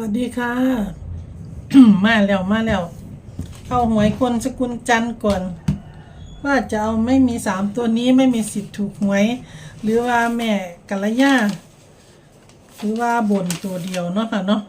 วัสดีค่ะ มาแล้วมาแล้วเข้าหวยคนสกุลจันทร์ก่อน ว่าจะเอาไม่มีสามตัวนี้ไม่มีสิทธิ์ถูกหวย หรือว่าแม่กัลยาหรือว่าบนตัวเดียวเนาะค่ะเนาะ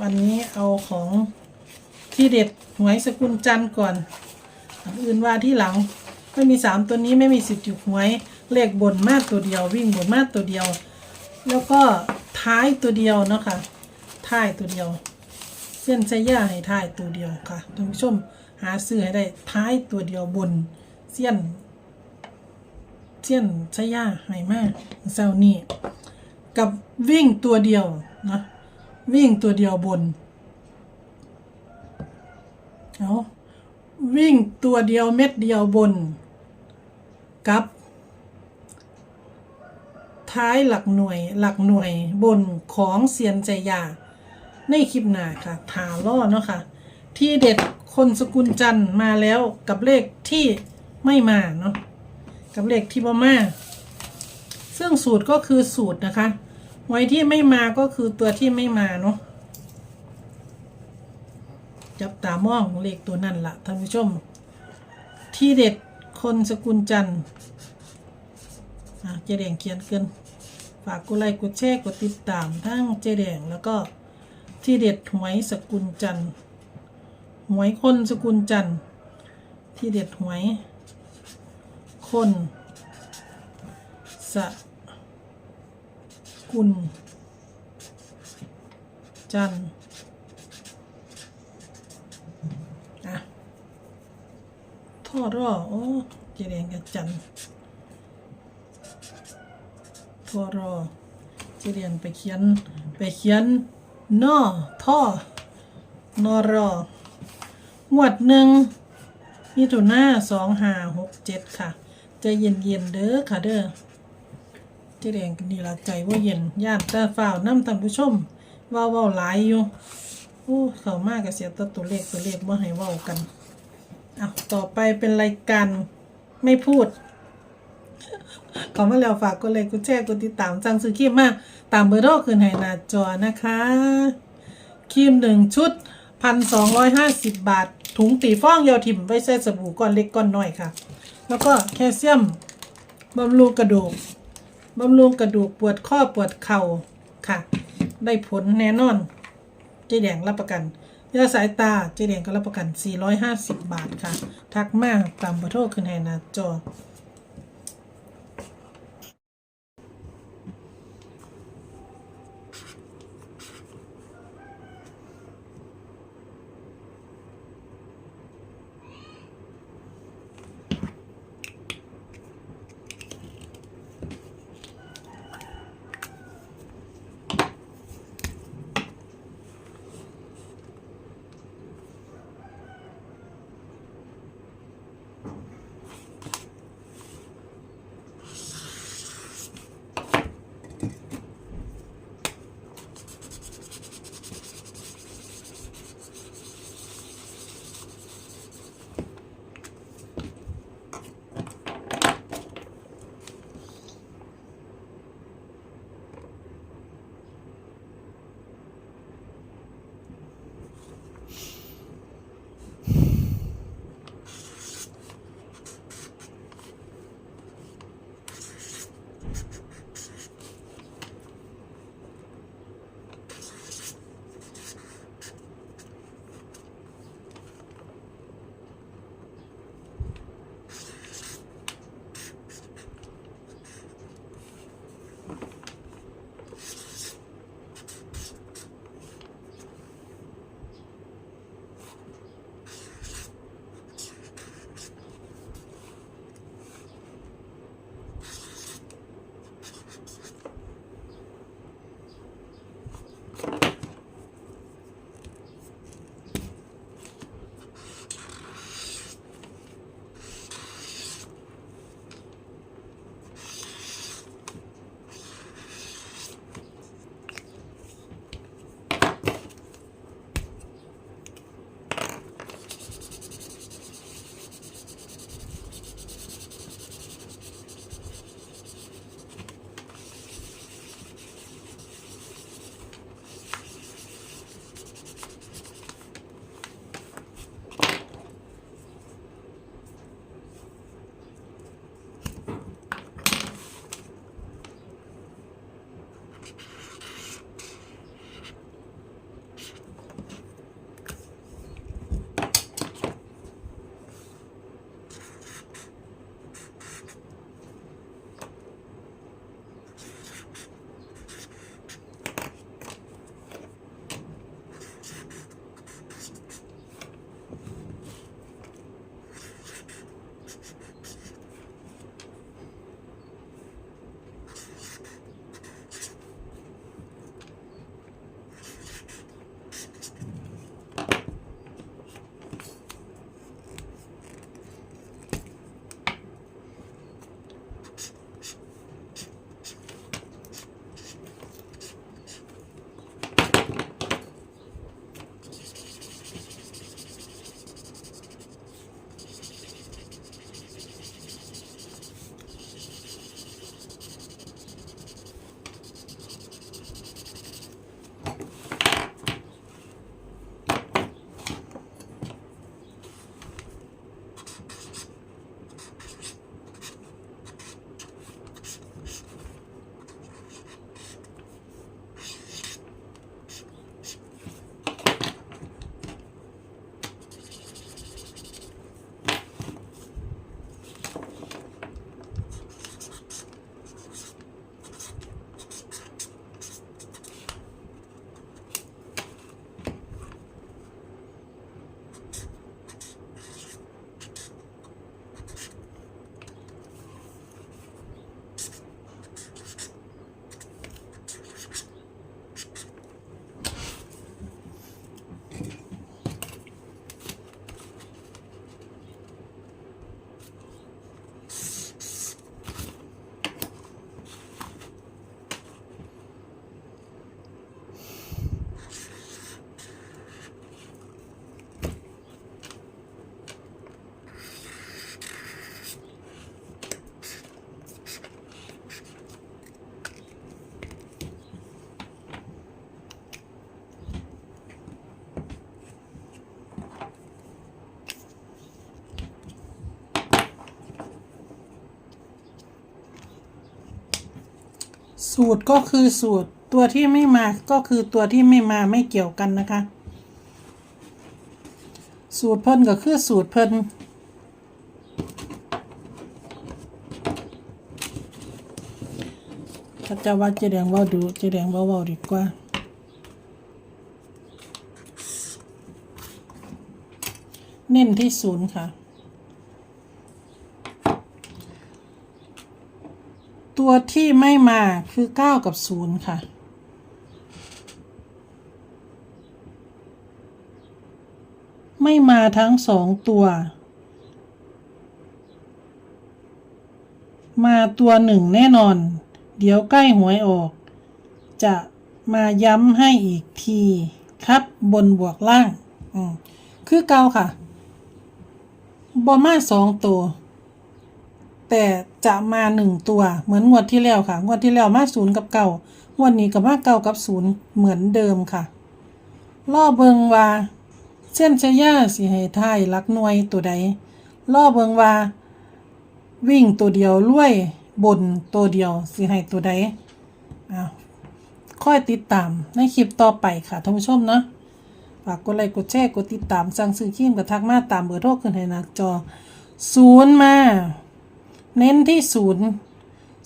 วันนี้เอาของที่เด็ดหวยสกุลจันทร์ก่อนอันอื่นว่าที่หลังไม่มีสามตัวนี้ไม่มีสิทธิ์ถูกหวย เลขบนมากตัวเดียว วิ่งบนมากตัวเดียว แล้วก็ท้ายตัวเดียวเนาะค่ะ ท้ายตัวเดียว เส้นใช้ย่าให้ท้ายตัวเดียวค่ะท่านผู้ชมหาซื้อให้ได้ท้ายตัวเดียวบนเส้นเส้นใช้ย่าให้มากเซานี่กับวิ่งตัวเดียวนะวิ่งตัวเดียวบนเอาวิ่งตัวเดียวเม็ดเดียวบน กับ ท้ายหลักหน่วยหลักหน่วยบนของเซียนใจยา ในคลิปหน้าค่ะถาล่อเนาะค่ะ ที่เด็ดคนสกุลจันทร์มาแล้วกับเลขที่ไม่มาเนาะกับเลขที่บ่มาซึ่งสูตรก็คือสูตรนะคะ ไว้ที่ไม่มาก็คือตัวที่ไม่มาเนาะจับตามองเลขตัวนั่นละท่านผู้ชม ที่เด็ดคนสกุลจันทร์อะเจแดงเขียนเกิน ฝากกดไลค์กดแชร์กดติดตามทั้งเจแดงแล้วก็ ที่เด็ดหวยสกุลจันทร์หวยคนสกุลจันทร์ที่เด็ดหวย คนสกุลจันทร์อะทอดรอโอ้เจแดงกับจันทร์ทัวรอจรียนไปเขียนไปเขียน นอท่อนอรองวดหนึ่งมิถุนาสองห้าหกเจ็ดค่ะ จะเย็นเย็นเด้อค่ะเด้อเจะเรียนกันนี่ละใจว่าเย็นญาติตาฝ่าวน้ำท่านผู้ชมว่าว่าหลายอยู่โอ้เข้ามากกับเสียตัวตัวเลขตัวเลขว่าให้ว่ากันอะต่อไปเป็นรายการไม่พูด ขอมาแล้วฝากกดไลค์กดแชร์กดติดตามสังซื้อครีมมาตามเบอร์โทรคืนให้หน้าจอนะคะครีมหนึ่งชุดพันสองร้อยห้าสิบบาท ถุงตีฟองยาวถิ่มไว้ใส่สบู่ก้อนเล็กก้อนน้อยค่ะ แล้วก็แคลเซียมบำรุงกระดูกบำรุงกระดูกปวดข้อปวดเข่าค่ะ ได้ผลแน่นอน เจ๊แดงรับประกันยาสายตาเจ๊แดงก็รับประกัน 450 บาทค่ะ ทักมากตามเบอร์โทรคืนให้หน้าจอ สูตรก็คือสูตรตัวที่ไม่มาก็คือตัวที่ไม่มาไม่เกี่ยวกันนะคะ สูตรเพิ่นก็คือสูตรเพิ่นถ้าจะว่าเจแดงว่าดูเจแดงว่าว่าดีกว่าเน้นที่ศูนย์ค่ะ ตัวที่ไม่มาคือ9กับ0ค่ะ ไม่มาทั้งสองตัว มาตัวหนึ่งแน่นอน เดี๋ยวใกล้หวยออก จะมาย้ำให้อีกทีครับบนบวกล่าง อืมคือเก่าค่ะบอมาสองตัว แต่จะมาหนึ่งตัวเหมือนงวดที่แล้วค่ะ งวดที่แล้วมาศูนย์กับเก่างวดนี้กับมาเก่ากับศูนย์เหมือนเดิมค่ะล่อเบิงว่าเส้นชายาสิให้ทายลักหน่วยตัวใดล่อเบิงว่า วิ่งตัวเดียวลุยบนตัวเดียวสิให้ตัวใดอ้าวค่อยติดตามในคลิปต่อไปค่ะท่านผู้ชมเนาะฝากกดไลค์กดแชร์กดติดตามสั่งซื้อครีมกับทักมาตามเบอร์โทรขึ้นให้หน้าจอศูนย์มา เน้นที่ศูนย์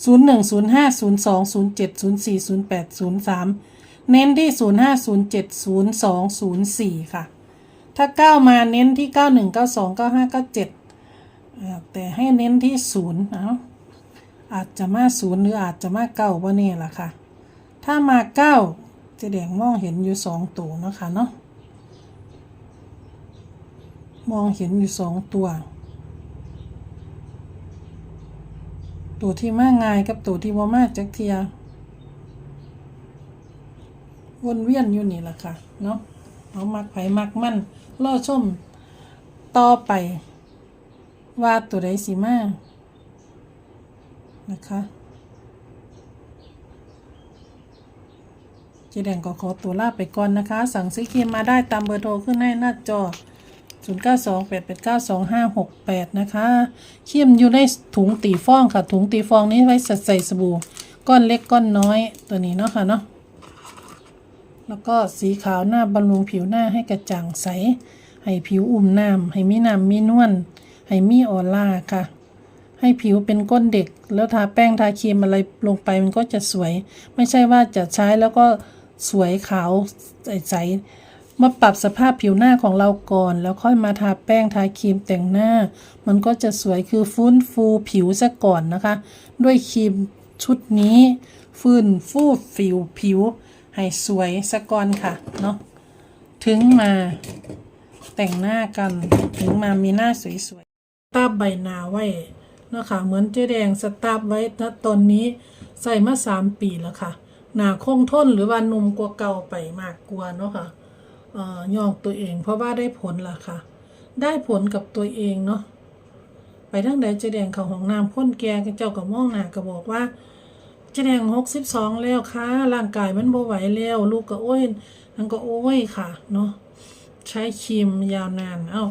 ศูนย์หนึ่งศูนย์ห้าศูนย์สองศูนย์เจ็ดศูนย์สี่ศูนย์แปดศูนย์สามเน้นที่ศูนย์ห้าศูนย์เจ็ดศูนย์สองศูนย์สี่ค่ะ ถ้าเก้ามาเน้นที่เก้าหนึ่งเก้าสองเก้าห้าเก้าเจ็ดแต่ให้เน้นที่ศูนย์เอาอาจจะมาศูนย์หรืออาจจะมาเก้าว่านี่แหละค่ะ ถ้ามาเก้าจะแดงมองเห็นอยู่สองตัวนะคะเนาะมองเห็นอยู่สองตัว ตัวที่มาง่ายกับตัวที่บ่มากจักเทียวนเวียนอยู่นี่แหละค่ะ เนาะเอามักไผมักมั่นรอชมต่อไป ว่าตัวใดสิมานะคะเจแดงก็ขอตัวลาไปก่อนนะคะ สั่งซื้อครีมมาได้ตามเบอร์โทรขึ้นให้หน้าจอ 0928892568 นะคะเขียมอยู่ในถุงตีฟองค่ะ ถุงตีฟองนี้ไว้ใส่สบู่ ก้อนเล็กก้อนน้อยตัวนี้เนาะค่ะเนาะแล้วก็สีขาวหน้าบำรุงผิวหน้าให้กระจ่างใส ให้ผิวอุ่มน้ำให้มีน้ำมีนวลให้มีออร่าค่ะ ให้ผิวเป็นก้นเด็ก แล้วทาแป้งทาครีมอะไรลงไปมันก็จะสวย ไม่ใช่ว่าจะใช้แล้วก็สวยขาวใส มาปรับสภาพผิวหน้าของเราก่อน แล้วค่อยมาทาแป้งทาครีมแต่งหน้า มันก็จะสวยคือฟื้นฟูผิวซะก่อนนะคะ ด้วยครีมชุดนี้ ฟื้นฟูผิวผิว ให้สวยซะก่อนค่ะเนาะถึงมาแต่งหน้ากันถึงมามีหน้าสวยๆตาบใบหน้าไว้เนาะคะเหมือนเจ๊แดงสตาร์ฟไว้ณตอนนี้ใส่มาสามปีแล้วค่ะ หน้าคงทนหรือว่านุ่มกว่าเก่าไปมากกว่าเนาะค่ะเอ่อ ย่องตัวเอง เพราะว่าได้ผลล่ะค่ะ ได้ผลกับตัวเองเนาะไปทั้งใดเจแดงเขาห้องน้ำพ่นแกเจ้ากับม่องหนาก็บอกว่าเจแดงหกสิบสองแล้วค่ะร่างกายมันบ่ไหวแล้วลูกก็โอ้ยนั่นก็โอ้ยค่ะเนาะใช้ครีมยาวนานเอ้า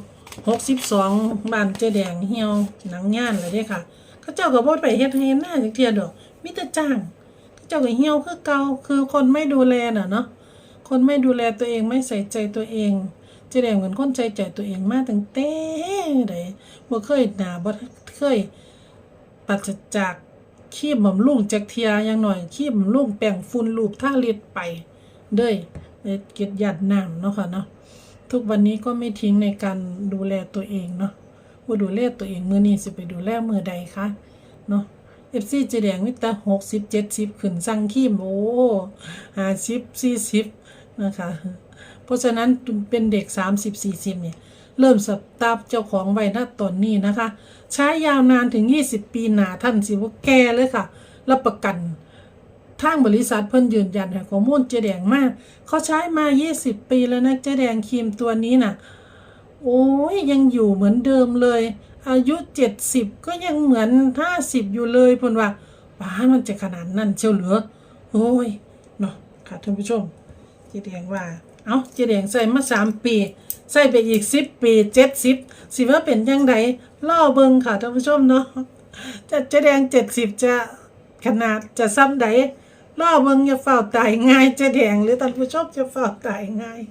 หกสิบสองบานเจแดงเหี่ยวหนังย่านเลยเด้ค่ะเขาเจ้าก็บ่ไปเฮ็ดให้เห็นหน้าจักเทียดอกมิต่จ้างเขาเจ้าก็เหี่ยวคือเกาคือคนไม่ดูแลน่ะเนาะ คนไม่ดูแลตัวเองไม่ใส่ใจตัวเองเจะแดงเหมือนคนใจใจตัวเองมากตั้งแต่ใดบ่เคยหนาบ่เคยปัสจากขี้บำรุงจักเทียอย่างหน่อยขี้บำรุงแป้งฝุ่นรูปท่าเลียดไปเด้ยเกียดหยัดน้ำเนาะค่ะเนาะทุกวันนี้ก็ไม่ทิ้งในการดูแลตัวเองเนาะว่าดูแลตัวเองมือนี้สิไปดูแลมือใดคะเนาะเอฟซีเจแดงมิตรหกสิบเจ็ดสิบขึ้นสั่งขี้โมห้าสิบสี่สิบ นะคะเพราะฉะนั้นเป็นเด็กสามสิบสี่สิบเนี่ยเริ่มสตาร์เจ้าของไว้ณตอนนี้นะคะ ใช้ยาวนานถึงยี่สิบปีหนาท่านสิว่าแก่เลยค่ะ รับประกันทางบริษัทเพิ่นยืนยันให้ข้อมูลเจแดงมาก เขาใช้มา 20 ปีแล้วนะเจแดงครีมตัวนี้น่ะ โอ้ยยังอยู่เหมือนเดิมเลย อายุ 70 ก็ยังเหมือน 50 อยู่เลยเพิ่นว่าป้ามันจะขนาดนั้นเชียวเหรือ โอ้ยเนาะค่ะท่านผู้ชม เจแดงว่า เอ้าเจแดงใส่มา3ปี ใส่ไปอีก10ปี70สิว่าเป็นยังไงล่อเบิงค่ะท่านผู้ชมเนาะจะเจแดง70จะขนาดจะซ้ำใดรอเบิ่งอย่าเฝ้าตายง่ายเจะแดงหรือท่านผู้ชมจะเฝ้าตายง่าย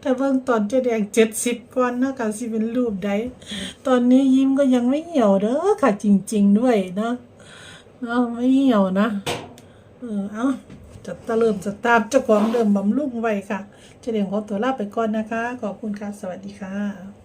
แต่เบิ่งตอนเจะแดงเจ็ดสิบก่อนนะค่ะสิเป็นรูปใดตอนนี้ยิ้มก็ยังไม่เหี่ยวเด้อค่ะจริง ๆ ด้วยนะเนาะไม่เหี่ยวนะ เออเอา จะตะเริ่มจะตามเจ้าของเดิมบำรุงไว้ค่ะเจะเดงขอตัวลาไปก่อนนะคะ ขอบคุณค่ะ สวัสดีค่ะ